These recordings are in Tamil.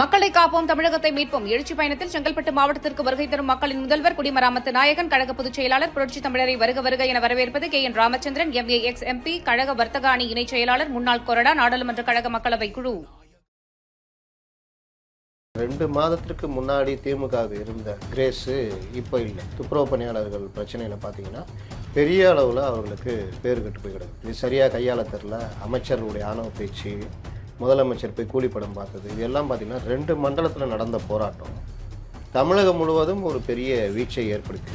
மக்களை காப்போம் தமிழகத்தை மீட்போம். எழுச்சி பயணத்தில் செங்கல்பட்டு மாவட்டத்திற்கு வருகை தரும் மக்களின் முதல்வர் குடிமராமத்து நாயகன் கழக பொதுச் செயலாளர் புரட்சி தமிழரை வருக வருக என வரவேற்பது K. N. Ramachandran MA ex. MP கழக வர்த்தக அணி இணைச் செயலாளர் முன்னாள் கொறடா நாடாளுமன்ற கழக மக்களவை குழு. ரெண்டு மாதத்திற்கு முன்னாடி திமுக இருந்த கிரேஸு இப்போ இல்லை. துப்புரவு பணியாளர்கள் பிரச்சனையில் பார்த்தீங்கன்னா பெரிய அளவில் அவர்களுக்கு பேர் கெட்டு போய் கிடக்கு இது சரியாக கையாள தெரில அமைச்சர்களுடைய ஆணவ பேச்சு முதலமைச்சர் போய் கூலிப்படம் பார்த்தது. இது எல்லாம் பார்த்தீங்கன்னா ரெண்டு மண்டலத்தில் நடந்த போராட்டம். தமிழகம் முழுவதும் ஒரு பெரிய வீழ்ச்சியை ஏற்படுத்தி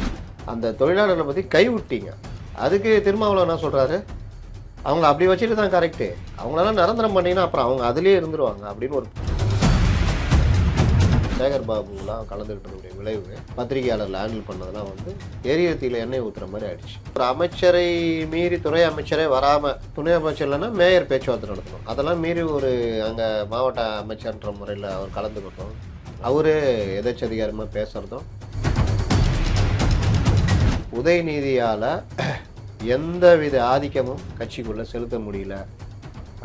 அந்த தொழிலாளர்களை பற்றி கைவிட்டீங்க. அதுக்கு திருமாவளவன் என்ன சொல்கிறாரு அவங்க அப்படி வச்சுட்டு தான் கரெக்டு அவங்களெல்லாம் நிரந்தரம் பண்ணிங்கன்னா அப்புறம் அவங்க அதுலேயே இருந்துருவாங்க அப்படின்னு ஒரு சேகர் பாபுலாம் கலந்துக்கிட்டதுடைய விளைவு பத்திரிகையாளர்கள் ஹேண்டில் பண்ணதெல்லாம் வந்து எரியத்தியில் எண்ணெய் ஊற்றுற மாதிரி ஆயிடுச்சு. ஒரு அமைச்சரை மீறி துணை அமைச்சரே வராமல் துணை அமைச்சர் இல்லைன்னா மேயர் பேச்சுவார்த்தை நடத்தணும். அதெல்லாம் மீறி ஒரு அங்கே மாவட்ட அமைச்சர்ன்ற முறையில் அவர் கலந்துக்கிட்டோம். அவரே எதச்சதிகாரமாக பேசுகிறதும் உதயநிதியால் எந்தவித ஆதிக்கமும் கட்சிக்குள்ளே செலுத்த முடியல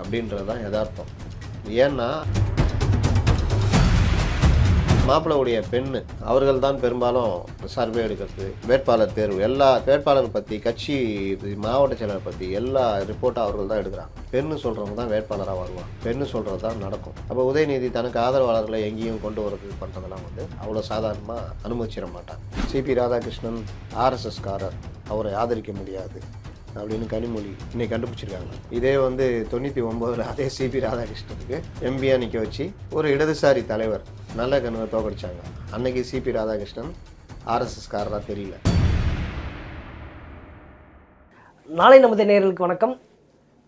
அப்படின்றது தான் யதார்த்தம். ஏன்னா மாப்பிள்ளவுடைய பெண்ணு. அவர்கள் தான் பெரும்பாலும் சர்வே எடுக்கிறது வேட்பாளர் தேர்வு. எல்லா வேட்பாளர் பற்றி கட்சி இது மாவட்ட செயலர் பற்றி எல்லா ரிப்போர்ட்டும் அவர்கள் தான் எடுக்கிறாங்க. பெண்ணு சொல்கிறவங்க தான் வேட்பாளராக வருவாங்க. பெண்ணு சொல்கிறது தான் நடக்கும். அப்போ உதயநிதி தனக்கு ஆதரவாளர்களை எங்கேயும் கொண்டு வரது பண்ணுறதெல்லாம் வந்து அவ்வளோ சாதாரணமாக அனுமதிச்சிட மாட்டாங்க. சிபி ராதாகிருஷ்ணன் ஆர்எஸ்எஸ்காரர் அவரை ஆதரிக்க முடியாது அப்படின்னு கனிமொழி இன்னைக்கு கண்டுபிடிச்சிருக்காங்க. இதே வந்து தொண்ணூற்றி ஒம்போதில் அதே சிபி ராதாகிருஷ்ணனுக்கு எம்பியா நிற்க வச்சு ஒரு இடதுசாரி தலைவர் நல்ல கண்ணுவை தோக்கடிச்சாங்க. அன்னைக்கு சிபி ராதாகிருஷ்ணன் ஆர்எஸ்எஸ்காரராக தெரியல. நாளை நமது நேயர்களுக்கு வணக்கம்.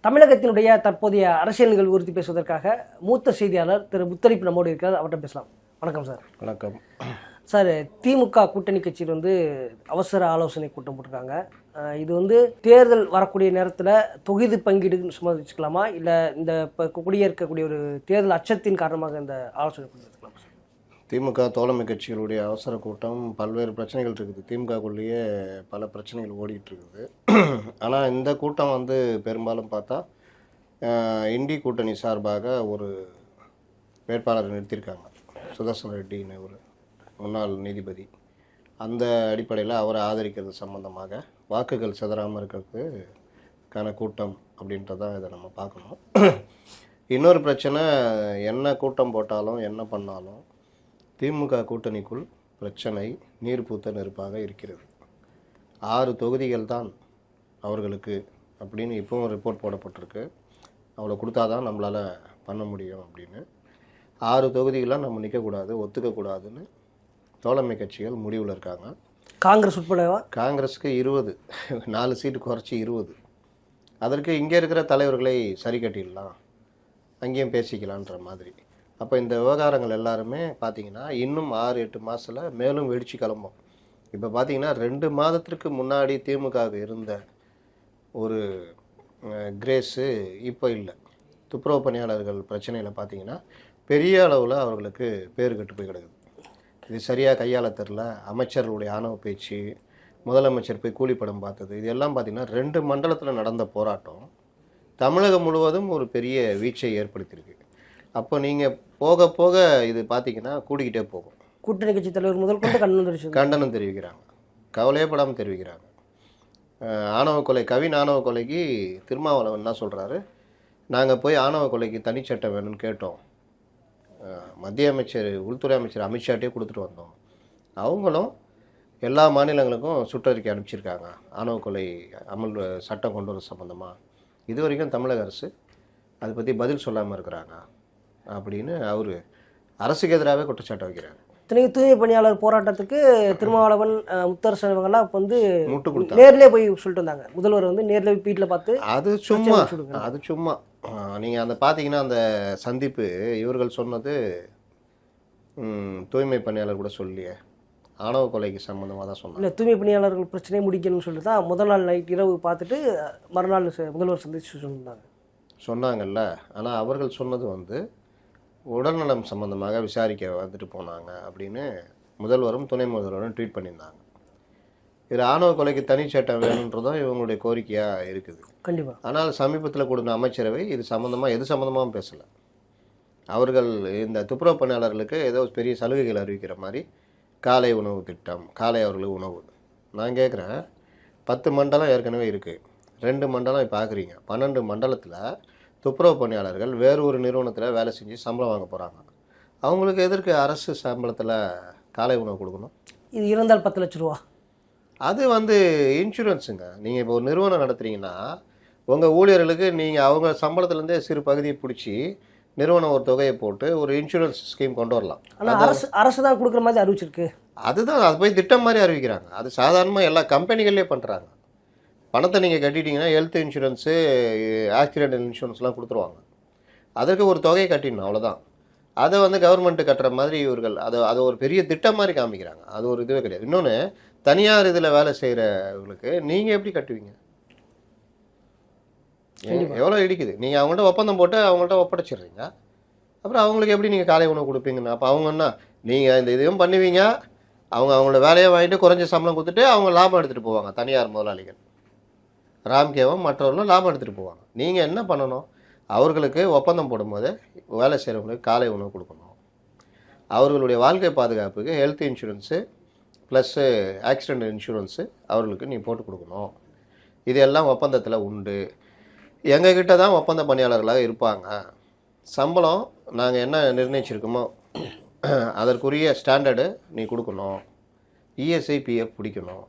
தமிழகத்தினுடைய தற்போதைய அரசியல் நிகழ்வு குறித்து பேசுவதற்காக மூத்த செய்தியாளர் திரு முத்தரிப்பு நம்மோடு இருக்கார் அவர்கிட்ட பேசலாம். வணக்கம் சார். வணக்கம். சார் திமுக கூட்டணி கட்சியில் வந்து அவசர ஆலோசனை கூட்டம் போட்டிருக்காங்க. இது வந்து தேர்தல் வரக்கூடிய நேரத்தில் தொகுதி பங்கீடு சும்மா வச்சுக்கலாமா? இல்லை இந்த இப்போ குடியேற்கக்கூடிய ஒரு தேர்தல் அச்சத்தின் காரணமாக இந்த ஆலோசனை கூட்டம் திமுக தோழமை கட்சிகளுடைய அவசர கூட்டம் பல்வேறு பிரச்சனைகள் இருக்குது. திமுகக்குள்ளேயே பல பிரச்சனைகள் ஓடிட்டு இருக்குது. ஆனால் இந்த கூட்டம் வந்து பெரும்பாலும் பார்த்தா இண்டி கூட்டணி சார்பாக ஒரு வேட்பாளரை நிறுத்தியிருக்காங்க. சுதர்சன ரெட்டின்னு ஒரு முன்னாள் நீதிபதி. அந்த அடிப்படையில் அவரை ஆதரிக்கிறது சம்பந்தமாக வாக்குகள் சிதறாமல் இருக்கிறதுக்கான கூட்டம் அப்படின்றதான் இதை நம்ம பார்க்கணும். இன்னொரு பிரச்சனை என்ன கூட்டம் போட்டாலும் என்ன பண்ணாலும் திமுக கூட்டணிக்குள் பிரச்சனை நீர் பூத்த நெருப்பாக இருக்கிறது. ஆறு தொகுதிகள் தான் அவர்களுக்கு அப்படின்னு இப்போவும் ரிப்போர்ட் போடப்பட்டிருக்கு. அவ்வளோ கொடுத்தாதான் நம்மளால் பண்ண முடியும் அப்படின்னு. ஆறு தொகுதிகளாக நம்ம நிற்கக்கூடாது ஒத்துக்கக்கூடாதுன்னு தோழமை கட்சிகள் முடிவில் இருக்காங்க. காங்கிரஸ் உட்படவா? காங்கிரஸுக்கு இருபது நாலு சீட்டு குறைச்சி இருபது. அதற்கு இங்கே இருக்கிற தலைவர்களை சரி கட்டிடலாம் அங்கேயும் பேசிக்கலான்ற மாதிரி. அப்போ இந்த விவகாரங்கள் எல்லாருமே பார்த்தீங்கன்னா இன்னும் ஆறு எட்டு மாதத்தில் மேலும் வெடிச்சு கிளம்பும். இப்போ பார்த்தீங்கன்னா ரெண்டு மாதத்திற்கு முன்னாடி திமுக இருந்த ஒரு கிரேஸு இப்போ இல்லை. துப்புரவு பணியாளர்கள் பிரச்சனையில் பார்த்தீங்கன்னா பெரிய அளவில் அவர்களுக்கு பேர் கெட்டு போய் கிடக்குது. இது சரியாக கையாள தெரில. அமைச்சர்களுடைய ஆணவ பேச்சு முதலமைச்சர் போய் கூலிப்படம் பார்த்தது இது எல்லாம் பார்த்தீங்கன்னா ரெண்டு மண்டலத்தில் நடந்த போராட்டம் தமிழகம் முழுவதும் ஒரு பெரிய வீழ்ச்சியை ஏற்படுத்தியிருக்கு. அப்போ நீங்கள் போக போக இது பார்த்தீங்கன்னா கூடிக்கிட்டே போகும். கூட்டணி கட்சி தலைவர் முதல் கொண்டு கண்ணு தெரிவிச்சு கண்டனம் தெரிவிக்கிறாங்க. கவலையே படாமல் தெரிவிக்கிறாங்க. ஆணவ கொலை கவின் ஆணவ கொலைக்கு திருமாவளவன் என்ன சொல்கிறாரு நாங்கள் போய் ஆணவ கொலைக்கு தனிச்சட்டம் வேணும்னு கேட்டோம். மத்திய அமைச்சர் உள்துறை அமைச்சர் அமித்ஷாட்டே கொடுத்துட்டு வந்தோம். அவங்களும் எல்லா மாநிலங்களுக்கும் சுற்றறிக்கை அனுப்பிச்சிருக்காங்க. ஆணவ கொலை அமல் சட்டம் கொண்டு வர சம்மந்தமாக இது வரைக்கும் தமிழக அரசு அதை பற்றி பதில் சொல்லாமல் இருக்கிறாங்க. அப்படின்னு அவர் அரசுக்கு எதிராகவே குற்றச்சாட்டு வைக்கிறார். இத்தனைக்கு தூய்மை பணியாளர் போராட்டத்துக்கு திருமாவளவன் முத்தரசன் இவங்கெல்லாம் இப்போ வந்து முட்டு கொடுத்தாங்க. நேர்லயே போய் சொல்லிட்டு வந்தாங்க. முதல்வர் வந்து நேர்ல போய் வீட்டில் பார்த்து அது சும்மா. அது சும்மா. நீங்கள் அந்த பார்த்தீங்கன்னா அந்த சந்திப்பு இவர்கள் சொன்னது தூய்மை பணியாளர் கூட சொல்லியே. ஆணவ கொலைக்கு சம்மந்தமாக தான் சொன்னாங்க. இல்லை தூய்மை பணியாளர்கள் பிரச்சனையை முடிக்கணும்னு சொல்லிட்டு தான் முதல் நாள் நைட் இரவு பார்த்துட்டு மறுநாள் முதல்வர் சந்திச்சு சொல்லியிருந்தாங்க சொன்னாங்கல்ல. ஆனால் அவர்கள் சொன்னது வந்து உடல்நலம் சம்பந்தமாக விசாரிக்க வந்துட்டு போனாங்க அப்படின்னு முதல்வரும் துணை முதல்வரும் ட்வீட் பண்ணியிருந்தாங்க. இது ஆணவ கொலைக்கு தனி சட்டம் வேணுன்றதும் இவங்களுடைய கோரிக்கையாக இருக்குது. கண்டிப்பா. ஆனால் சமீபத்தில் கொடுத்த அமைச்சரவை இது சம்மந்தமாக எது சம்மந்தமாகவும் பேசலை. அவர்கள் இந்த துப்புரவு பணியாளர்களுக்கு ஏதோ பெரிய சலுகைகள் அறிவிக்கிற மாதிரி காலை உணவு திட்டம் காலை அவர்களுக்கு உணவு. நான் கேட்குறேன் பத்து மண்டலம் ஏற்கனவே இருக்குது ரெண்டு மண்டலம் இப்போ ஆக்குறீங்க. பன்னெண்டு மண்டலத்தில் துப்புரவு பணியாளர்கள் வேறு ஒரு நிறுவனத்தில் வேலை செஞ்சு சம்பளம் வாங்க போகிறாங்க அவங்களுக்கு எதற்கு அரசு சம்பளத்தில் காலை உணவு கொடுக்கணும்? இது இருந்தால் பத்து லட்ச ரூபா. அது வந்து இன்சூரன்ஸுங்க. நீங்கள் இப்போ ஒரு நிறுவனம் நடத்துறீங்கன்னா உங்கள் ஊழியர்களுக்கு நீங்கள் அவங்க சம்பளத்துலேருந்தே சிறு பகுதியை பிடிச்சி நிறுவனம் ஒரு தொகையை போட்டு ஒரு இன்சூரன்ஸ் ஸ்கீம் கொண்டு வரலாம். ஆனால் அரசு அரசு தான் கொடுக்குற மாதிரி அறிவிச்சிருக்கு. அதுதான் அது போய் திட்டம் மாதிரி அறிவிக்கிறாங்க. அது சாதாரணமாக எல்லா கம்பெனிகள்லேயே பண்ணுறாங்க பணத்தை நீங்கள் கட்டிட்டீங்கன்னா ஹெல்த் இன்சூரன்ஸு ஆக்சிடென்டல் இன்சூரன்ஸ்லாம் கொடுத்துருவாங்க. அதற்கு ஒரு தொகையை கட்டிடணும் அவ்வளோதான் அதை வந்து கவர்மெண்ட்டு கட்டுற மாதிரி இவர்கள் அதை அதை ஒரு பெரிய திட்டம் மாதிரி காமிக்கிறாங்க. அது ஒரு இதுவே கிடையாது. இன்னொன்று தனியார் இதில் வேலை செய்கிறவங்களுக்கு நீங்கள் எப்படி கட்டுவீங்க? எவ்வளோ இடிக்குது? நீங்கள் அவங்கள்ட்ட ஒப்பந்தம் போட்டு அவங்கள்ட்ட ஒப்படைச்சிடுறீங்க. அப்புறம் அவங்களுக்கு எப்படி நீங்கள் காலை உணவு கொடுப்பீங்கன்னு? அப்போ அவங்க என்ன நீங்கள் இந்த இதையும் பண்ணுவீங்க. அவங்க அவங்களோட வேலையை வாங்கிட்டு குறைஞ்ச சம்பளம் கொடுத்துட்டு அவங்க லாபம் எடுத்துகிட்டு போவாங்க தனியார் முதலாளிகள். ராம்கேவும் மற்றவர்களும் லாபம் எடுத்துகிட்டு போவாங்க. நீங்கள் என்ன பண்ணணும்? அவர்களுக்கு ஒப்பந்தம் போடும்போது வேலை செய்கிறவங்களுக்கு காலை உணவு கொடுக்கணும். அவர்களுடைய வாழ்க்கை பாதுகாப்புக்கு health insurance plus accident insurance அவர்களுக்கு நீ போட்டு கொடுக்கணும். இது எல்லாம் ஒப்பந்தத்தில் உண்டு. எங்ககிட்ட தான் ஒப்பந்த பணியாளர்களாக இருப்பாங்க. சம்பளம் நாங்கள் என்ன நிர்ணயிச்சிருக்கோமோ அதற்குரிய ஸ்டாண்டர்டு நீ கொடுக்கணும். இஎஸ்ஐ பிஎஃப் பிடிக்கணும்.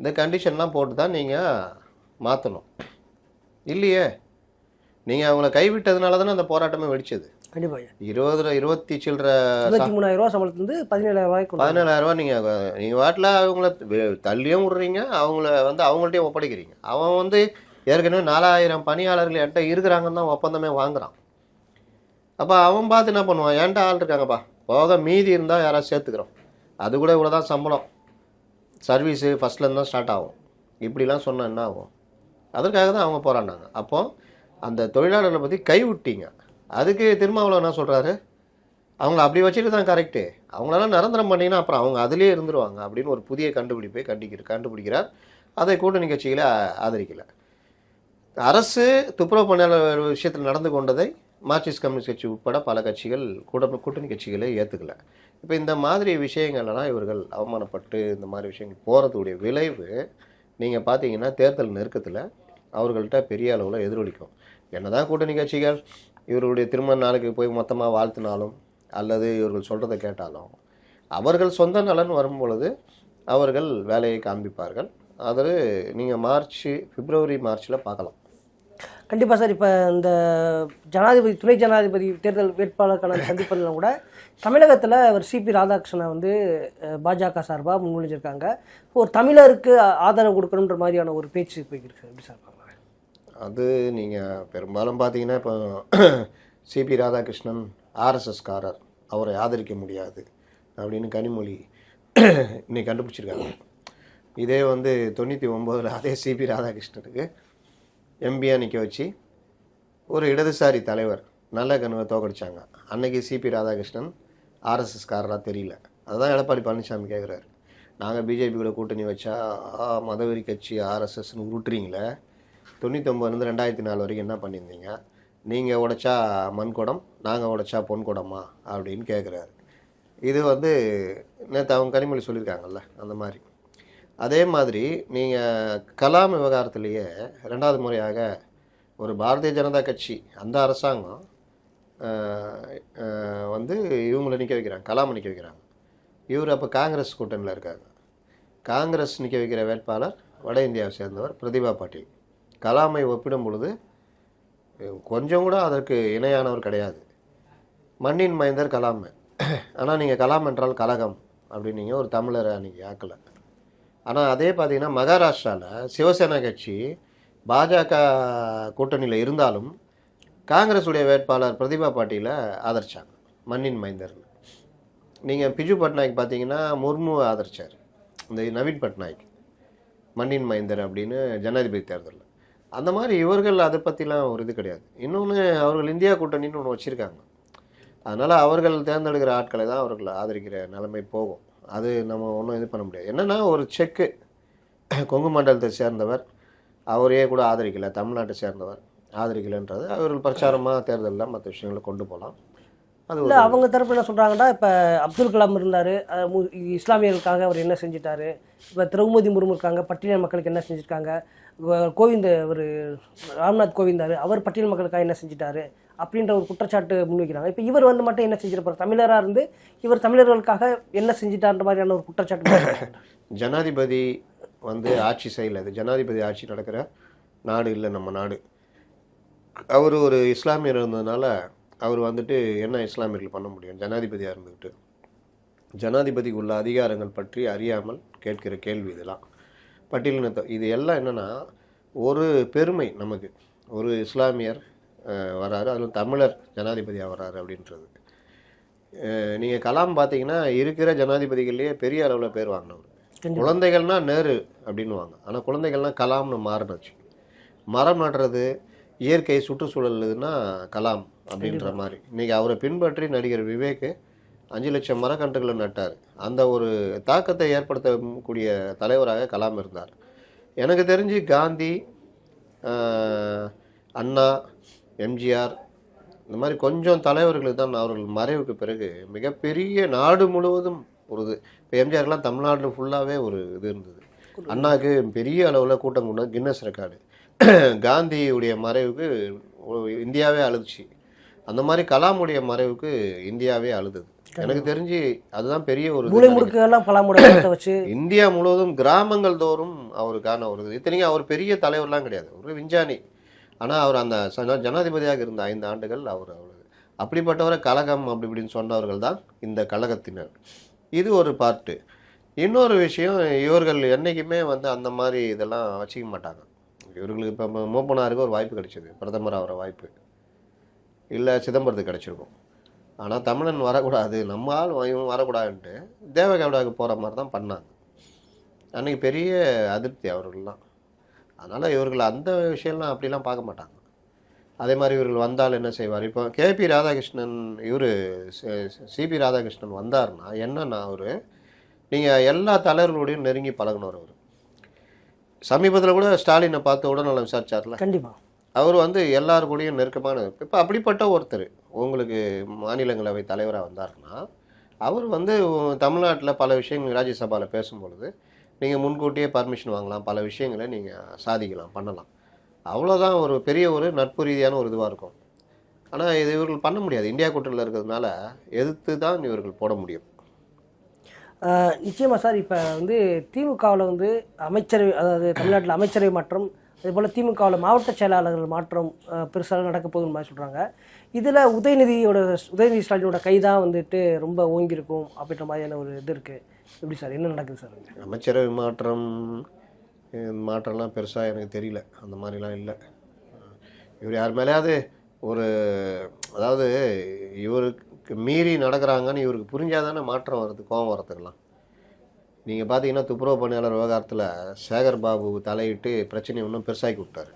இந்த கண்டிஷன்லாம் போட்டு தான் நீங்கள் மாற்றணும் இல்லையே? நீங்கள் அவங்கள கைவிட்டதுனால தானே அந்த போராட்டமே வெடிச்சது. கண்டிப்பாக இருபது இருபத்தி சில்லற இருபத்தி மூணாயிரம் ரூபா சம்பளத்துலேருந்து பதினேழாயிரம் வந்தாங்க. பதினேழாயிரம் ரூபா நீங்கள் நீங்கள் வாட்டில் அவங்கள தள்ளியும் விடுறீங்க. அவங்கள வந்து அவங்கள்ட்டையும் ஒப்படைக்கிறீங்க. அவன் வந்து ஏற்கனவே நாலாயிரம் பணியாளர்கள் என்கிட்ட இருக்கிறாங்கன்னு தான் ஒப்பந்தமே வாங்குறான். அப்போ அவன் பார்த்து என்ன பண்ணுவான்? ஏன்டா ஆள் இருக்காங்கப்பா. போக மீதி இருந்தால் யாராவது சேர்த்துக்கிறோம். அது கூட இவ்வளோ தான் சம்பளம். சர்வீஸு ஃபஸ்ட்லேருந்து தான் ஸ்டார்ட் ஆகும். இப்படிலாம் சொன்னால் என்ன ஆகும்? அதற்காக தான் அவங்க போராடினாங்க. அப்போ அந்த தொழிலாளர்களை பற்றி கைவிட்டீங்க. அதுக்கு திருமாவளவன் என்ன சொல்கிறாரு அவங்கள அப்படி வச்சுட்டு தான் கரெக்டு அவங்களெல்லாம் நிரந்தரம் பண்ணிங்கன்னா அப்புறம் அவங்க அதிலே இருந்துருவாங்க அப்படின்னு ஒரு புதிய கண்டுபிடிப்பை கண்டிக்கிற கண்டுபிடிக்கிறார். அதை கூட்டணி கட்சிகளை ஆதரிக்கலை. அரசு துப்புரவு பணியாளர் விஷயத்தில் நடந்து கொண்டதை மார்க்சிஸ்ட் கம்யூனிஸ்ட் கட்சி உட்பட பல கட்சிகள் கூட கூட்டணி கட்சிகளை ஏற்றுக்கல இப்போ இந்த மாதிரி விஷயங்கள்லாம் இவர்கள் அவமானப்பட்டு இந்த மாதிரி விஷயங்கள் போகிறதுடைய விளைவு நீங்கள் பார்த்தீங்கன்னா தேர்தல் நெருக்கத்தில் அவர்கள்ட்ட பெரிய அளவில் எதிரொலிக்கும். என்னதான் கூட்டணி கட்சிகள் இவர்களுடைய திருமண நாளுக்கு போய் மொத்தமாக வாழ்த்தினாலும் அல்லது இவர்கள் சொல்கிறத கேட்டாலும் அவர்கள் சொந்த நலன் வரும் பொழுது அவர்கள் வேலையை காண்பிப்பார்கள். அது நீங்கள் மார்ச் பிப்ரவரி மார்ச்சில் பார்க்கலாம். கண்டிப்பாக சார். இப்போ இந்த ஜனாதிபதி துணை ஜனாதிபதி தேர்தல் வேட்பாளருக்கான சந்திப்பில் கூட தமிழகத்தில் அவர் சிபி ராதாகிருஷ்ணனை வந்து பாஜக சார்பாக முன்மொழிஞ்சிருக்காங்க. ஒரு தமிழருக்கு ஆதரவு கொடுக்கணுன்ற மாதிரியான ஒரு பேச்சு போய்க்கிருக்கு எப்படி சார் அது நீங்கள் பெரும்பாலும் பார்த்தீங்கன்னா இப்போ சிபி ராதாகிருஷ்ணன் ஆர்எஸ்எஸ்காரர் அவரை ஆதரிக்க முடியாது அப்படின்னு கனிமொழி இன்னைக்கு கண்டுபிடிச்சிருக்காங்க. இதே வந்து தொண்ணூற்றி ஒம்போதில் அதே சிபி ராதாகிருஷ்ணனுக்கு எம்பியாக நிற்க வச்சு ஒரு இடதுசாரி தலைவர் நல்ல கனவை தோக்கடிச்சாங்க. அன்னைக்கு சிபி ராதாகிருஷ்ணன் ஆர்எஸ்எஸ்காரராக தெரியல. அதுதான் எடப்பாடி பழனிசாமி கேட்குறாரு நாங்கள் பிஜேபி கூட கூட்டணி வச்சா மதவெறி கட்சி ஆர்எஸ்எஸ்னு உருட்டுறீங்களே. தொண்ணூத்தொம்பதுலேருந்து ரெண்டாயிரத்தி நாலு வரைக்கும் என்ன பண்ணியிருந்தீங்க? நீங்கள் உடைச்சா மண்குடம் நாங்கள் உடைச்சா பொன்குடமா அப்படின்னு கேட்குறாரு இது வந்து நேற்று அவங்க கனிமொழி சொல்லியிருக்காங்கல்ல அந்த மாதிரி. அதே மாதிரி நீங்கள் கலாம் விவகாரத்திலேயே ரெண்டாவது முறையாக ஒரு பாரதிய ஜனதா கட்சி அந்த அரசாங்கம் வந்து இவங்களை நிற்க வைக்கிறாங்க கலாமை நிற்க வைக்கிறாங்க. இவர் அப்போ காங்கிரஸ் கூட்டணியில் இருக்காங்க காங்கிரஸ் நிற்க வைக்கிற வேட்பாளர் வட இந்தியாவை சேர்ந்தவர் பிரதிபா பாட்டீல். கலாமை ஒப்பிடும் பொழுது கொஞ்சம் கூட அதற்கு இணையானவர் கிடையாது. மண்ணின் மைந்தர் கலாம். ஆனால் நீங்கள் கலாம் என்றால் கலகம் அப்படின்னீங்க ஒரு தமிழரை அன்றைக்கி ஆக்கலை. ஆனால் அதே பார்த்தீங்கன்னா மகாராஷ்டிராவில் சிவசேனா கட்சி பாஜக கூட்டணியில் இருந்தாலும் காங்கிரஸுடைய வேட்பாளர் பிரதிபா பாட்டீலை ஆதரித்தாங்க மண்ணின் மைந்தர்னு. நீங்கள் பிஜு பட்நாயக் பார்த்தீங்கன்னா முர்மு ஆதரிச்சார் இந்த நவீன் பட்நாயக் மண்ணின் மைந்தர் அப்படின்னு ஜனாதிபதி தேர்தலில். அந்த மாதிரி இவர்கள் அதை பற்றிலாம் ஒரு இது கிடையாது. இன்னொன்று அவர்கள் இந்தியா கூட்டணின்னு ஒன்று வச்சுருக்காங்க. அதனால் அவர்கள் தேர்ந்தெடுக்கிற ஆட்களை தான் அவர்கள் ஆதரிக்கிற நிலைமை போகும். அது நம்ம ஒன்றும் இது பண்ண முடியாது. என்னென்னா ஒரு செக்கு கொங்கு மண்டலத்தை சேர்ந்தவர் அவரையே கூட ஆதரிக்கலை தமிழ்நாட்டை சேர்ந்தவர். ஆதரிக்கலைன்றது. அவர்கள் பிரச்சாரமாக தேர்தலில் மற்ற விஷயங்களை கொண்டு போகலாம் அது இல்லை அவங்க தரப்பு என்ன சொல்கிறாங்கன்னா இப்போ அப்துல் கலாம் இருந்தார் இஸ்லாமியர்களுக்காக அவர் என்ன செஞ்சிட்டாரு இப்போ திரௌபதி முர்மு இருக்காங்க பட்டியல் மக்களுக்கு என்ன செஞ்சுருக்காங்க கோவிந்த ஒரு ராம்நாத் கோவிந்தார் அவர் பட்டியல் மக்களுக்காக என்ன செஞ்சிட்டாரு அப்படின்ற ஒரு குற்றச்சாட்டு முன்வைக்கிறாங்க. இப்போ இவர் வந்து மட்டும் என்ன செஞ்சிருப்பார் தமிழராக இருந்து இவர் தமிழர்களுக்காக என்ன செஞ்சிட்டார்ன்ற மாதிரியான ஒரு குற்றச்சாட்டு. ஜனாதிபதி வந்து ஆட்சி செய்யல. அது ஜனாதிபதி ஆட்சி நடக்கிற நாடு இல்லை நம்ம நாடு. அவர் ஒரு இஸ்லாமியர் இருந்ததுனால அவர் வந்துட்டு என்ன இஸ்லாமியர்கள் பண்ண முடியும்? ஜனாதிபதியாக இருந்துக்கிட்டு ஜனாதிபதிக்கு உள்ள அதிகாரங்கள் பற்றி அறியாமல் கேட்கிற கேள்வி இதெல்லாம். பட்டியலினத்தை இது எல்லாம் என்னென்னா ஒரு பெருமை நமக்கு. ஒரு இஸ்லாமியர் வராரு அதில் தமிழர் ஜனாதிபதியாக வராரு அப்படின்றது. நீங்கள் கலாம் பார்த்தீங்கன்னா இருக்கிற ஜனாதிபதிகள்லேயே பெரிய அளவில் பேர் வாங்கினவர். கண்டிப்பா. குழந்தைகள்னா நேரு அப்படின்னுவாங்க. ஆனால் குழந்தைகள்னா கலாம்னு மாறினுச்சு. மரம் நடுறது இயற்கை சுற்றுச்சூழல் இதுன்னா கலாம் அப்படின்ற மாதிரி. இன்னைக்கு அவரை பின்பற்றி நடிகர் விவேக் அஞ்சு லட்சம் மரக்கன்றுகளை நட்டார். அந்த ஒரு தாக்கத்தை ஏற்படுத்தக்கூடிய தலைவராக கலாம் இருந்தார். எனக்கு தெரிஞ்சு காந்தி அண்ணா எம்ஜிஆர் இந்த மாதிரி கொஞ்சம் தலைவர்களுக்கு தான் அவர்கள் மறைவுக்கு பிறகு மிகப்பெரிய நாடு முழுவதும் ஒரு இது இப்போ எம்ஜிஆர்லாம் தமிழ்நாட்டில் ஃபுல்லாகவே ஒரு இது இருந்தது. அண்ணாவுக்கு பெரிய அளவில் கூட்டம் கொண்டு கின்னஸ் ரெக்கார்டு காந்தியுடைய மறைவுக்கு இந்தியாவே அழுதுச்சு. அந்த மாதிரி கலாமுடைய மறைவுக்கு இந்தியாவே அழுதுது. எனக்கு தெரிஞ்சு அதுதான் பெரிய ஒரு வச்சு இந்தியா முழுவதும் கிராமங்கள் தோறும் அவருக்கான ஒரு இது. இத்தனைக்கும் அவர் பெரிய தலைவர்லாம் கிடையாது. ஒரு விஞ்ஞானி. ஆனால் அவர் அந்த ஜனாதிபதியாக இருந்த ஐந்து ஆண்டுகள் அவர் அவர். அப்படிப்பட்டவரை கழகம் அப்படி இப்படின்னு சொன்னவர்கள் தான் இந்த கழகத்தினர். இது ஒரு பார்ட்டு. இன்னொரு விஷயம் இவர்கள் என்றைக்குமே வந்து அந்த மாதிரி இதெல்லாம் வச்சுக்க மாட்டாங்க. இவர்களுக்கு இப்போ மூப்பனாருக்கு ஒரு வாய்ப்பு கிடைச்சிது. பிரதமர் ஆகிற வாய்ப்பு. இல்லை சிதம்பரத்துக்கு கிடச்சிருக்கும். ஆனால் தமிழன் வரக்கூடாது. நம்ம ஆள் இவன் வரக்கூடாதுன்ட்டு தேவகவுடாவுக்கு போகிற மாதிரி தான் பண்ணாங்க. அன்றைக்கி பெரிய அதிருப்தி அவர்கள்லாம் அதனால் இவர்கள் அந்த விஷயம்லாம் அப்படிலாம் பார்க்க மாட்டாங்க. அதே மாதிரி இவர்கள் வந்தால் என்ன செய்வார்? இப்போ கேபி ராதாகிருஷ்ணன் இவர் சிபி ராதாகிருஷ்ணன் வந்தார்னா என்னன்னா அவர் நீங்கள் எல்லா தலைவர்களோடையும் நெருங்கி பழகினவர் அவர். சமீபத்தில் கூட ஸ்டாலினை பார்த்து உடல்நலம் விசாரிச்சார்ல. கண்டிப்பா. அவர் வந்து எல்லார் கூடயும் நெருக்கமான இப்போ அப்படிப்பட்ட ஒருத்தர் உங்களுக்கு மாநிலங்களவை தலைவராக வந்தாருன்னா அவர் வந்து தமிழ்நாட்டில் பல விஷயங்கள் ராஜ்யசபாவில் பேசும்பொழுது நீங்கள் முன்கூட்டியே பர்மிஷன் வாங்கலாம் பல விஷயங்களை நீங்கள் சாதிக்கலாம் பண்ணலாம். அவ்வளோதான் ஒரு பெரிய ஒரு நட்பு ரீதியான ஒரு இதுவாக இருக்கும். ஆனால் இது இவர்கள் பண்ண முடியாது. இந்தியா கூட்டணியில் இருக்கிறதுனால எதிர்த்து தான் இவர்கள் போட முடியும். நிச்சயமாக சார் இப்போ வந்து திமுகவில் வந்து அமைச்சரவை அதாவது தமிழ்நாட்டில் அமைச்சரவை மாற்றம் அதே போல் திமுகவில் மாவட்ட செயலாளர்கள் மாற்றம் பெருசாக நடக்க போகுதுன்னு மாதிரி சொல்கிறாங்க இதில் உதயநிதியோட உதயநிதி ஸ்டாலினோட கை தான் வந்துட்டு ரொம்ப ஓங்கியிருக்கும் அப்படின்ற மாதிரியான ஒரு இது இருக்குது எப்படி சார் என்ன நடக்குது சார் அமைச்சரவை மாற்றம் மாற்றம்லாம் பெருசாக எனக்கு தெரியல. அந்த மாதிரிலாம் இல்லை. இவர் யார் மேலேயாவது ஒரு அதாவது இவருக்கு மீறி நடக்கிறாங்கன்னு இவருக்கு புரிஞ்சாதானே மாற்றம் வருது கோபம் வரத்துக்கெல்லாம் நீங்கள் பார்த்தீங்கன்னா துப்புரவு பணியாளர் விவகாரத்தில் சேகர் பாபு தலையிட்டு பிரச்சனையை இன்னும் பெருசாக்கி விட்டார்.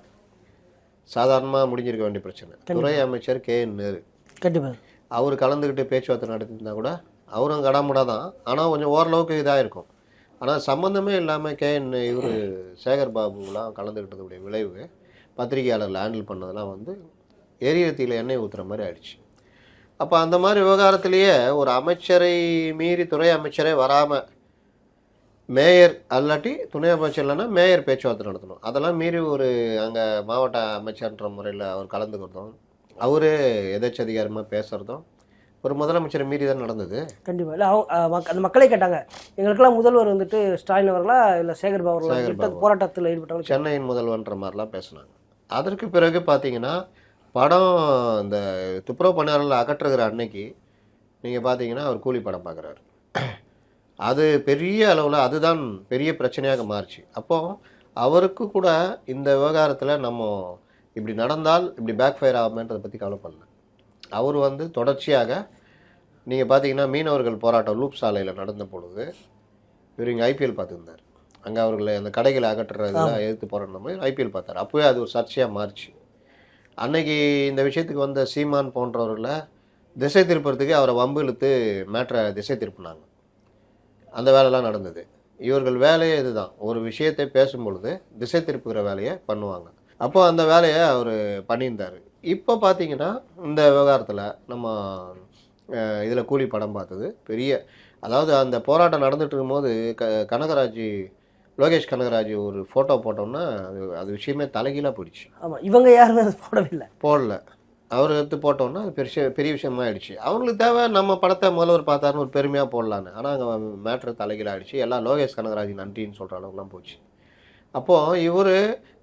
சாதாரணமாக முடிஞ்சிருக்க வேண்டிய பிரச்சனை. துறை அமைச்சர் கே என் நேரு. கண்டிப்பாக அவர் கலந்துக்கிட்டு பேச்சுவார்த்தை நடத்திருந்தா கூட அவரும் கடாமுடா தான் ஆனால் கொஞ்சம் ஓரளவுக்கு இதாக இருக்கும். ஆனால் சம்மந்தமே இல்லாமல் கே என் இவர் சேகர் பாபுலாம் கலந்துக்கிட்டதுடைய விளைவு பத்திரிகையாளர்கள் ஹேண்டில் பண்ணதெல்லாம் வந்து எரியத்தில் எண்ணெய் ஊற்றுற மாதிரி ஆயிடுச்சு. அப்போ அந்த மாதிரி விவகாரத்திலேயே ஒரு அமைச்சரை மீறி துறை அமைச்சரே வராமல் மேயர் அல்லாட்டி துணை அமைச்சர் இல்லைன்னா மேயர் பேச்சுவார்த்தை நடத்தணும். அதெல்லாம் மீறி ஒரு அங்கே மாவட்ட அமைச்சர்ன்ற முறையில் அவர் கலந்துக்கிறதும் அவரே எதேச்சதிகாரமாக பேசுகிறதும் ஒரு முதலமைச்சரை மீறி தான் நடந்தது. கண்டிப்பாக இல்லை அவங்க அந்த மக்களே கேட்டாங்க. எங்களுக்கெல்லாம் முதல்வர் வந்துட்டு ஸ்டாலின் அவர்களா இல்லை சேகர் பாபு. போராட்டத்தில் ஈடுபட்டவங்க சென்னையின் முதல்வன்ற மாதிரிலாம் பேசுனாங்க. அதற்கு பிறகு பார்த்தீங்கன்னா படம் இந்த துப்புரவு பணியாளர்கள் அகற்றுகிற அன்னைக்கு நீங்கள் பார்த்தீங்கன்னா அவர் கூலி படம் பார்க்குறாரு அது பெரிய அளவில் அதுதான் பெரிய பிரச்சனையாக மாறுச்சு. அப்போ அவருக்கு கூட இந்த விவகாரத்தில் நம்ம இப்படி நடந்தால் இப்படி பேக் ஃபயர் ஆகுமேன்றதை பற்றி கவலைப்படல. அவர் வந்து தொடர்ச்சியாக நீங்கள் பார்த்தீங்கன்னா மீனவர்கள் போராட்டம் லூப் சாலையில் நடந்த பொழுது இவர் இங்கே ஐபிஎல் பார்த்துருந்தார். அங்கே அவர்களை அந்த கடைகளை அகற்றுறதுல எதிர்த்து போராடின போது ஐபிஎல் பார்த்தார். அப்போவே அது ஒரு சர்ச்சையாக மாறுச்சு. அன்னைக்கு இந்த விஷயத்துக்கு வந்த சீமான் போன்றவர்களை திசை திருப்புறதுக்கு அவரை வம்பு இழுத்து மேட்ரை திசை திருப்பினாங்க. அந்த வேலைலாம் நடந்தது. இவர்கள் வேலையே இதுதான். ஒரு விஷயத்தை பேசும்பொழுது திசை திருப்புகிற வேலையை பண்ணுவாங்க. அப்போ அந்த வேலையை அவர் பண்ணியிருந்தார். இப்போ பார்த்தீங்கன்னா இந்த விவகாரத்தில் நம்ம இதில் கூலி படம் பார்த்தது. பெரிய அதாவது அந்த போராட்டம் நடந்துட்டு இருக்கும்போது க கனகராஜ் லோகேஷ் கனகராஜ் ஒரு ஃபோட்டோ போட்டோம்னா அது அது விஷயமே தலைகீழாக போயிடுச்சு. ஆமாம் இவங்க யாருமே அதை போடவில்லை. போடல. அவர் எடுத்து போட்டோம்னா அது பெரிய பெரிய விஷயமா ஆயிடுச்சு அவங்களுக்கு தேவை நம்ம படத்தை முதல்வர் பார்த்தாருன்னு ஒரு பெருமையாக போடலான்னு. ஆனால் அங்கே மேட்ரு தலைகீழாயிடுச்சு எல்லாம் லோகேஷ் கனகராஜ் நன்றின்னு சொல்கிற அளவுக்குலாம் போச்சு. அப்போது இவர்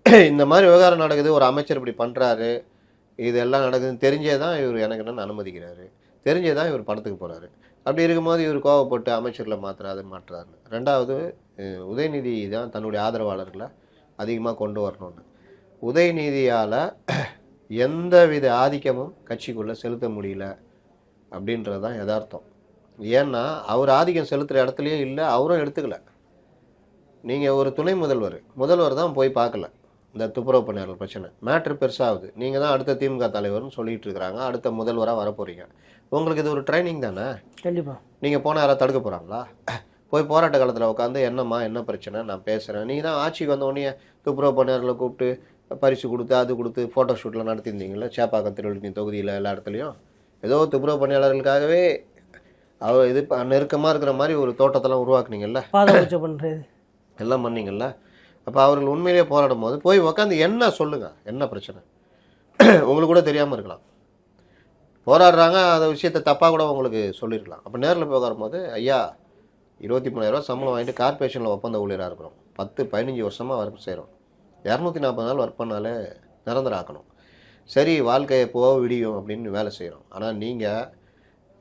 இந்த மாதிரி விவகாரம் நடக்குது ஒரு அமைச்சர் இப்படி பண்ணுறாரு இதெல்லாம் நடக்குதுன்னு தெரிஞ்சே தான் இவர் எனக்கு என்னன்னு அனுமதிக்கிறாரு. தெரிஞ்சே தான் இவர் படத்துக்கு போகிறாரு அப்படி இருக்கும்போது இவர் கோவப்பட்டு அமைச்சர்களை மாற்றுறாரு மாற்றுறாருன்னு ரெண்டாவது உதயநிதி தான் தன்னுடைய ஆதரவாளர்களை அதிகமாக கொண்டு வரணும்னு. உதயநிதியால் எந்தவித ஆதிக்கமும் கட்சிக்குள்ளே செலுத்த முடியல அப்படின்றது தான் யதார்த்தம். ஏன்னா அவர் ஆதிக்கம் செலுத்துகிற இடத்துலையே இல்லை அவரும் எடுத்துக்கல. நீங்கள் ஒரு துணை முதல்வர் முதல்வர் தான் போய் பார்க்கல. இந்த துப்புரவு பணியாளர் பிரச்சனை. மேட்ரு பெருசாகுது. நீங்கள் தான் அடுத்த திமுக தலைவர்னு சொல்லிட்டு இருக்கிறாங்க. அடுத்த முதல்வராக வரப்போறீங்க. உங்களுக்கு இது ஒரு ட்ரைனிங் தானே? கண்டிப்பாக நீங்கள் போனால் யாராவது தடுக்க போகிறாங்களா போய் போராட்ட காலத்தில் உட்காந்து என்னம்மா என்ன பிரச்சனை? நான் பேசுகிறேன் நீங்கள் தான் ஆட்சிக்கு வந்த உடனே துப்புரவு பணியாளர்களை கூப்பிட்டு பரிசு கொடுத்து அது கொடுத்து ஃபோட்டோ ஷூட்லாம் நடத்தியிருந்தீங்களே சேப்பாக்கம் திருவள்ளி தொகுதியில் எல்லா இடத்துலையும். ஏதோ துப்புரவு பணியாளர்களுக்காகவே அவர் இது ப- நெருக்கமா இருக்கிற மாதிரி ஒரு தோட்டத்தெல்லாம் உருவாக்குனீங்கல்ல? பாத பண்ணுறது எல்லாம் பண்ணீங்கல்ல? அப்போ அவர்கள் உண்மையிலேயே போராடும் போது போய் உக்காந்து என்ன சொல்லுங்க? என்ன பிரச்சனை? உங்களுக்கு கூட தெரியாமல் இருக்கலாம். போராடுறாங்க அந்த விஷயத்தை தப்பாக கூட உங்களுக்கு சொல்லியிருக்கலாம் அப்போ நேரில் போய் உட்காரும்போது ஐயா இருபத்தி மூணாயிரரூவா சம்பளம் வாங்கிட்டு கார்பரேஷனில் ஒப்பந்த ஊழியராக இருக்கிறோம். பத்து பதினஞ்சு வருஷமாக ஒர்க் செய்கிறோம் இரநூத்தி நாற்பது நாள் ஒர்க் பண்ணாலே நிரந்தரம் ஆக்கணும். சரி வாழ்க்கையை போக விடியும் அப்படின்னு வேலை செய்கிறோம் ஆனால் நீங்கள்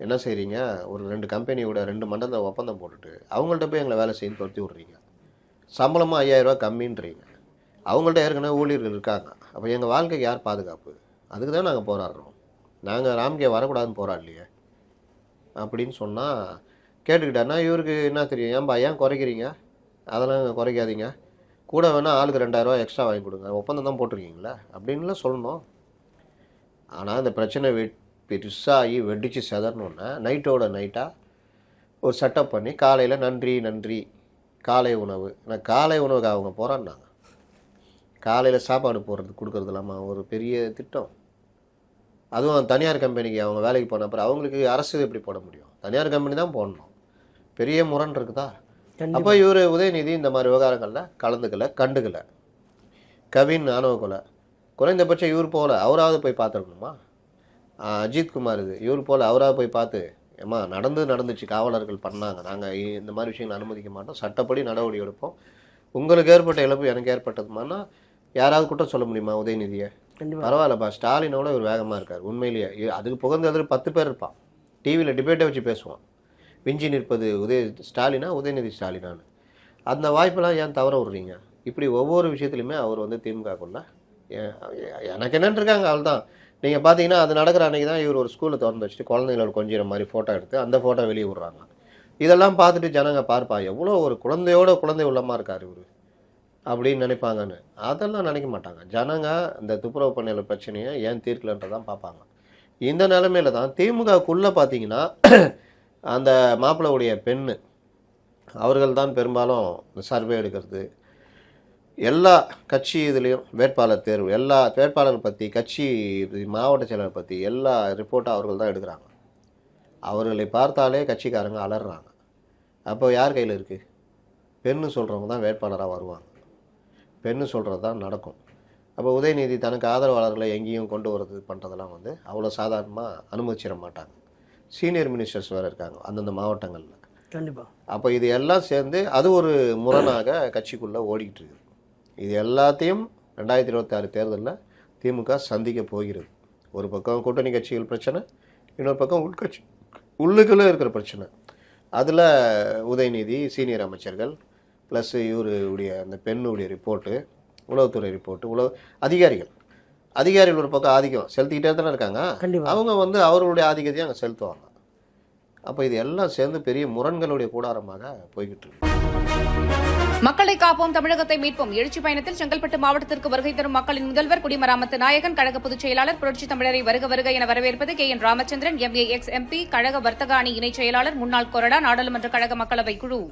என்ன செய்கிறீங்க ஒரு ரெண்டு கம்பெனியோட ரெண்டு மண்டலத்தை ஒப்பந்தம் போட்டுட்டு அவங்கள்ட்ட போய் எங்களை வேலை செய்யணும் துரத்தி விட்றீங்க. சம்பளமாக ஐயாயிரரூவா கம்மின்றீங்க. அவங்கள்ட்ட ஏற்கனவே ஊழியர்கள் இருக்காங்க. அப்போ எங்கள் வாழ்க்கைக்கு யார் பாதுகாப்பு? அதுக்கு தான் நாங்கள் போராடுறோம். நாங்கள் ராம்கே வரக்கூடாதுன்னு போராடலையே. அப்படின்னு சொன்னால் கேட்டுக்கிட்டாருன்னா இவருக்கு என்ன தெரியும்? ஏன்பா ஏன் குறைக்கிறீங்க? அதெல்லாம் குறைக்காதீங்க. கூட வேணால் ஆளுக்கு ரெண்டாயிரரூவா எக்ஸ்ட்ரா வாங்கி கொடுங்க. ஒப்பந்தம் தான் போட்டிருக்கீங்களே? அப்படின்லாம் சொல்லணும். ஆனால் இந்த பிரச்சனை வெ பெருசாகி வெடிச்சு செதறணுன்னா நைட்டோட நைட்டாக ஒரு செட்டப் பண்ணி காலையில் நன்றி நன்றி காலை உணவு. நான் காலை உணவுக்கு அவங்க போகிறான்னாங்க காலையில் சாப்பாடு போடுறது கொடுக்கறது இல்லாமல் ஒரு பெரிய திட்டம். அதுவும் தனியார் கம்பெனிக்கு அவங்க வேலைக்கு போன அப்புறம் அவங்களுக்கு அரசு எப்படி போட முடியும்? தனியார் கம்பெனி தான் போடணும். பெரிய முரண் இருக்குதா? அப்போ இவர் உதயநிதி இந்த மாதிரி விவகாரங்களில் கலந்துக்கல கண்டுக்கல. கவின் ஆணவ கொலை. குறைந்தபட்சம் இவர் போல அவராவது போய் பார்த்துருக்கணுமா? அஜித் குமார் இது. இவர் போல அவராவது போய் பார்த்து ஏம்மா நடந்து நடந்துச்சு காவலர்கள் பண்ணாங்க. நாங்கள் இந்த மாதிரி விஷயங்களை அனுமதிக்க மாட்டோம். சட்டப்படி நடவடிக்கை எடுப்போம். உங்களுக்கு ஏற்பட்ட இழப்பு எனக்கு ஏற்பட்டதுமானா யாராவது குற்றம் சொல்ல முடியுமா உதயநிதியை? பரவாயில்லப்பா ஸ்டாலினோட இவர் வேகமாக இருக்கார். உண்மையிலேயே அதுக்கு புகழ்ந்தது பத்து பேர் இருப்பான். டிவியில் டிபேட்டை வச்சு பேசுவான். விஞ்சி நிற்பது உதய ஸ்டாலினா உதயநிதி ஸ்டாலினான்னு. அந்த வாய்ப்பெல்லாம் ஏன் தவற விடுறீங்க? இப்படி ஒவ்வொரு விஷயத்துலையுமே அவர் வந்து திமுகக்குள்ள ஏ- எனக்கு என்னன்னு இருக்காங்க அவள் தான். நீங்கள் பார்த்தீங்கன்னா அது நடக்கிற அன்றைக்கி தான் இவர் ஒரு ஸ்கூலில் திறந்து வச்சுட்டு குழந்தைங்களோட கொஞ்சிற மாதிரி ஃபோட்டோ எடுத்து அந்த ஃபோட்டோ வெளியே விடுறாங்க. இதெல்லாம் பார்த்துட்டு ஜனங்க பார்ப்பா எவ்வளோ ஒரு குழந்தையோட குழந்தை உள்ளமாக இருக்கார் இவர் அப்படின்னு நினைப்பாங்கன்னு. அதெல்லாம் நினைக்க மாட்டாங்க. ஜனங்க இந்த துப்புரவு பணியாளர் பிரச்சனையை ஏன் தீர்க்கலன்றதான் பார்ப்பாங்க. இந்த நிலமையில தான் திமுகக்குள்ளே பார்த்தீங்கன்னா அந்த மாப்பிள்ளையுடைய பெண்ணு அவர்கள் தான் பெரும்பாலும் சர்வே எடுக்கிறது. எல்லா கட்சி இதுலேயும் வேட்பாளர் தேர்வு எல்லா வேட்பாளர் பற்றி கட்சி மாவட்ட செயலர் பற்றி எல்லா ரிப்போர்ட்டும் அவர்கள் தான் எடுக்கிறாங்க. அவர்களை பார்த்தாலே கட்சிக்காரங்க அலறாங்க. அப்போ யார் கையில் இருக்குது பெண்ணு சொல்கிறவங்க தான் வேட்பாளராக வருவாங்க. பெண்ணு சொல்கிறது தான் நடக்கும். அப்போ உதயநிதி தனக்கு ஆதரவாளர்களை எங்கேயும் கொண்டு வரது பண்ணுறதெல்லாம் வந்து அவ்வளோ சாதாரணமாக அனுமதிச்சிட மாட்டாங்க. சீனியர் மினிஸ்டர்ஸ் வேறு இருக்காங்க அந்தந்த மாவட்டங்களில். கண்டிப்பா. அப்போ இது எல்லாம் சேர்ந்து அது ஒரு முரணாக கட்சிக்குள்ளே ஓடிக்கிட்டு இருக்குது. இது எல்லாத்தையும் ரெண்டாயிரத்தி இருபத்தாறு தேர்தலில் திமுக சந்திக்க போகிறது. ஒரு பக்கம் கூட்டணி கட்சிகள் பிரச்சனை இன்னொரு பக்கம் உள்கட்சி உள்ளுக்குள்ளே இருக்கிற பிரச்சனை. அதில் உதயநிதி சீனியர் அமைச்சர்கள் ப்ளஸ் இவருடைய அந்த பெண்ணுடைய ரிப்போர்ட்டு உளவுத்துறை ரிப்போர்ட்டு உளவு அதிகாரிகள். அதிகாரிகள் ஒரு பக்கம் ஆதிக்கம் செலுத்திக்கிட்டே தானே இருக்காங்க. கண்டிப்பா. அவங்க வந்து அவர்களுடைய ஆதிக்கத்தையும் அங்கே செலுத்துவாங்க. அப்போ இது எல்லாம் சேர்ந்து பெரிய முரண்களுடைய கூடாரமாக போய்கிட்டு இருக்கு. மக்களை காப்போம் தமிழகத்தை மீட்போம். எழுச்சி பயணத்தில் செங்கல்பட்டு மாவட்டத்திற்கு வருகை தரும் மக்களின் முதல்வர் குடிமராமத்து நாயகன் கழக பொதுச் செயலாளர் புரட்சி தமிழரை வருக வருக என வரவேற்பது K. N. Ramachandran MA ex. MP கழக வர்த்தக அணி இணைச் செயலாளர் முன்னாள் கொறடா நாடாளுமன்ற கழக மக்களவை குழு.